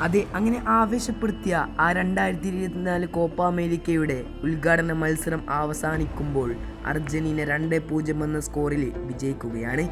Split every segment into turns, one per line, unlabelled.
അതെ അങ്ങനെ ആവേശപ്പെടുത്തിയ ആ രണ്ടായിരത്തി ഇരുപത്തിനാല് കോപ്പ അമേരിക്കയുടെ ഉദ്ഘാടന മത്സരം അവസാനിക്കുമ്പോൾ അർജന്റീന രണ്ട് പൂജ്യം എന്ന സ്കോറിൽ വിജയിക്കുകയാണ്.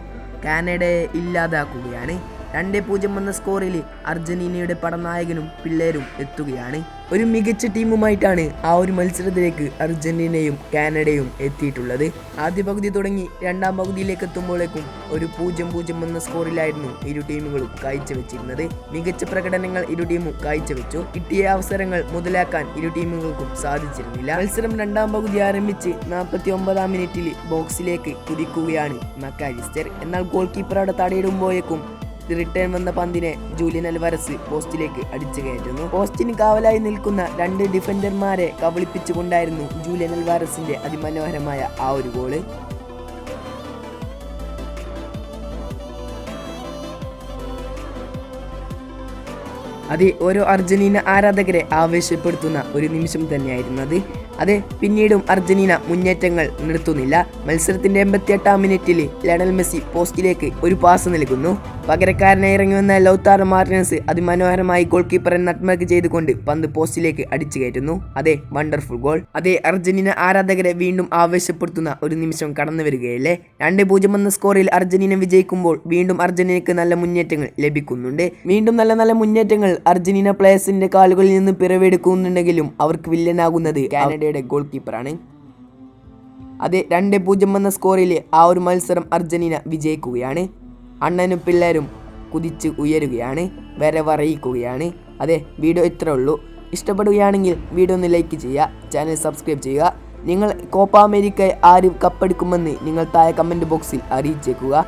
കാനഡയെ ഇല്ലാതാക്കുകയാണ്. രണ്ട് പൂജ്യം എന്ന സ്കോറിൽ അർജന്റീനയുടെ പടനായകനും പിള്ളേരും എത്തുകയാണ്. ഒരു മികച്ച ടീമുമായിട്ടാണ് ആ ഒരു മത്സരത്തിലേക്ക് അർജന്റീനയും കാനഡയും എത്തിയിട്ടുള്ളത്. ആദ്യ പകുതി തുടങ്ങി രണ്ടാം പകുതിയിലേക്ക് എത്തുമ്പോഴേക്കും ഒരു പൂജ്യം പൂജ്യം എന്ന സ്കോറിലായിരുന്നു ഇരു ടീമുകളും കാഴ്ചവെച്ചിരുന്നത്. മികച്ച പ്രകടനങ്ങൾ ഇരു ടീമും കാഴ്ചവെച്ചു. കിട്ടിയ അവസരങ്ങൾ മുതലാക്കാൻ ഇരു ടീമുകൾക്കും സാധിച്ചിരുന്നില്ല. മത്സരം രണ്ടാം പകുതി ആരംഭിച്ച് നാൽപ്പത്തി ഒമ്പതാം മിനിറ്റിൽ ബോക്സിലേക്ക് കുതിക്കുകയാണ് മക്കാലിസ്റ്റർ. എന്നാൽ ഗോൾ കീപ്പർ അവിടെ തടയിടുമ്പോഴേക്കും റിട്ടേൺ വന്ന പന്തിനെ ജൂലിയൻ അൽവാരസ് പോസ്റ്റിലേക്ക് അടിച്ചു കയറ്റുന്നു പോസ്റ്റിന് കാവലായി നിൽക്കുന്ന രണ്ട് ഡിഫൻഡർമാരെ കബളിപ്പിച്ചുകൊണ്ടായിരുന്നു ജൂലിയൻ അൽവാരസിന്റെ അതിമനോഹരമായ ആ ഒരു ഗോൾ. അത് ഓരോ അർജന്റീന ആരാധകരെ ആവേശപ്പെടുത്തുന്ന ഒരു നിമിഷം തന്നെയായിരുന്നു അത്. അതെ പിന്നീടും അർജന്റീന മുന്നേറ്റങ്ങൾ നിർത്തുന്നില്ല. മത്സരത്തിന്റെ എൺപത്തിയെട്ടാം മിനിറ്റിൽ ലണൽ മെസ്സി പോസ്റ്റിലേക്ക് ഒരു പാസ് നൽകുന്നു. പകരക്കാരനെ ഇറങ്ങി വന്ന ലൗത്താർ മാർട്ടിനസ് അതിമനോഹരമായി ഗോൾ കീപ്പറെ നട്ട്മേക്ക് ചെയ്തുകൊണ്ട് പന്ത് പോസ്റ്റിലേക്ക് അടിച്ചു കയറ്റുന്നു. അതെ വണ്ടർഫുൾ ഗോൾ അതെ അർജന്റീന ആരാധകരെ വീണ്ടും ആവേശപ്പെടുത്തുന്ന ഒരു നിമിഷം കടന്നു വരികയല്ലേ? രണ്ട് പൂജ്യം എന്ന സ്കോറിൽ അർജന്റീന വിജയിക്കുമ്പോൾ വീണ്ടും അർജന്റീനയ്ക്ക് നല്ല മുന്നേറ്റങ്ങൾ ലഭിക്കുന്നുണ്ട്. വീണ്ടും നല്ല നല്ല മുന്നേറ്റങ്ങൾ അർജന്റീന പ്ലേയേഴ്സിന്റെ കാലുകളിൽ നിന്ന് പിറവെടുക്കുന്നുണ്ടെങ്കിലും അവർക്ക് വില്ലനാകുന്നത് കാനഡയുടെ ഗോൾ കീപ്പറാണ് അതെ രണ്ട് പൂജ്യം എന്ന സ്കോറിൽ ആ ഒരു മത്സരം അർജന്റീന വിജയിക്കുകയാണ്. അണ്ണനും പിള്ളേരും കുതിച്ച് ഉയരുകയാണ് വരവറിയിക്കുകയാണ്. അതെ വീഡിയോ ഇത്രേ ഉള്ളൂ. ഇഷ്ടപ്പെടുകയാണെങ്കിൽ വീഡിയോ ഒന്ന് ലൈക്ക് ചെയ്യുക ചാനൽ സബ്സ്ക്രൈബ് ചെയ്യുക. നിങ്ങൾ കോപ്പ അമേരിക്ക ആര് കപ്പെടുക്കുമെന്ന് നിങ്ങൾ താഴെ കമന്റ് ബോക്സിൽ അറിയിച്ചേക്കുക.